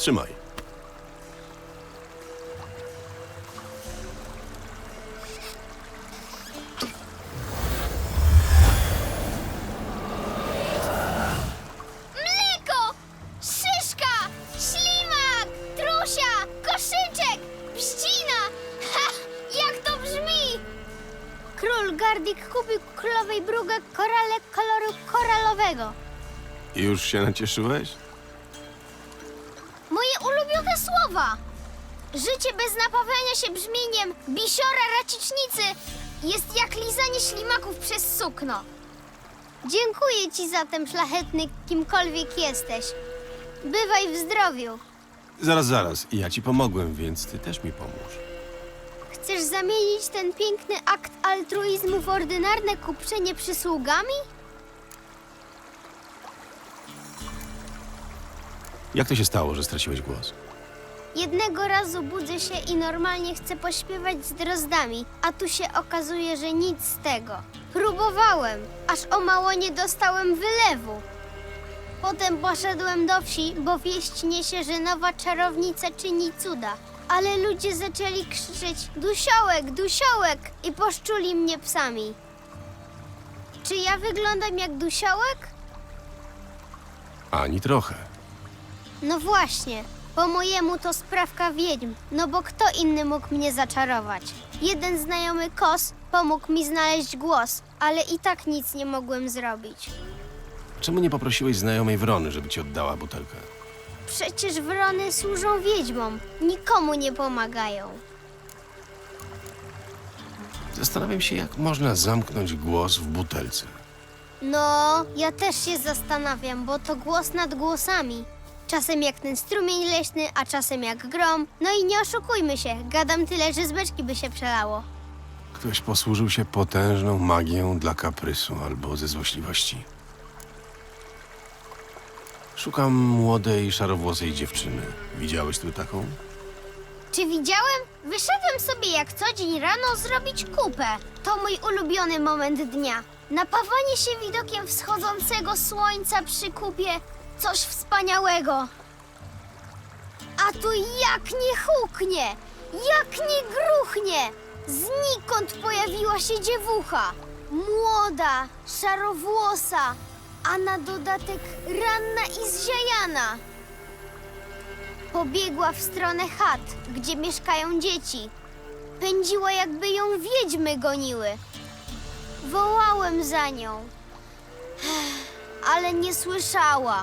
Trzymaj. Mleko! Szyszka! Ślimak! Trusia! Koszyczek! Pścina! Ha! Jak to brzmi? Król Gardik kupił królowej brugę korale koloru koralowego. Już się nacieszyłeś? Życie bez napawania się brzmieniem bisiora racicznicy jest jak lizanie ślimaków przez sukno. Dziękuję ci zatem, szlachetny, kimkolwiek jesteś. Bywaj w zdrowiu. Zaraz, zaraz. Ja ci pomogłem, więc ty też mi pomóż. Chcesz zamienić ten piękny akt altruizmu w ordynarne kupczenie przysługami? Jak to się stało, że straciłeś głos? Jednego razu budzę się i normalnie chcę pośpiewać z drozdami, a tu się okazuje, że nic z tego. Próbowałem, aż o mało nie dostałem wylewu. Potem poszedłem do wsi, bo wieść niesie, że nowa czarownica czyni cuda. Ale ludzie zaczęli krzyczeć dusiołek, dusiołek i poszczuli mnie psami. Czy ja wyglądam jak dusiołek? Ani trochę. No właśnie, po mojemu to sprawka wiedźm, no bo kto inny mógł mnie zaczarować? Jeden znajomy kos pomógł mi znaleźć głos, ale i tak nic nie mogłem zrobić. Czemu nie poprosiłeś znajomej Wrony, żeby ci oddała butelkę? Przecież wrony służą wiedźmom, nikomu nie pomagają. Zastanawiam się, jak można zamknąć głos w butelce. No, ja też się zastanawiam, bo to głos nad głosami. Czasem jak ten strumień leśny, a czasem jak grom. No i nie oszukujmy się, gadam tyle, że z beczki by się przelało. Ktoś posłużył się potężną magią dla kaprysu albo ze złośliwości. Szukam młodej, szarowłosej dziewczyny. Widziałeś tu taką? Czy widziałem? Wyszedłem sobie jak co dzień rano zrobić kupę. To mój ulubiony moment dnia. Napawanie się widokiem wschodzącego słońca przy kupie. Coś wspaniałego. A tu jak nie huknie, jak nie gruchnie. Znikąd pojawiła się dziewucha. Młoda, szarowłosa, a na dodatek ranna i zziajana. Pobiegła w stronę chat, gdzie mieszkają dzieci. Pędziła, jakby ją wiedźmy goniły. Wołałem za nią, ale nie słyszała.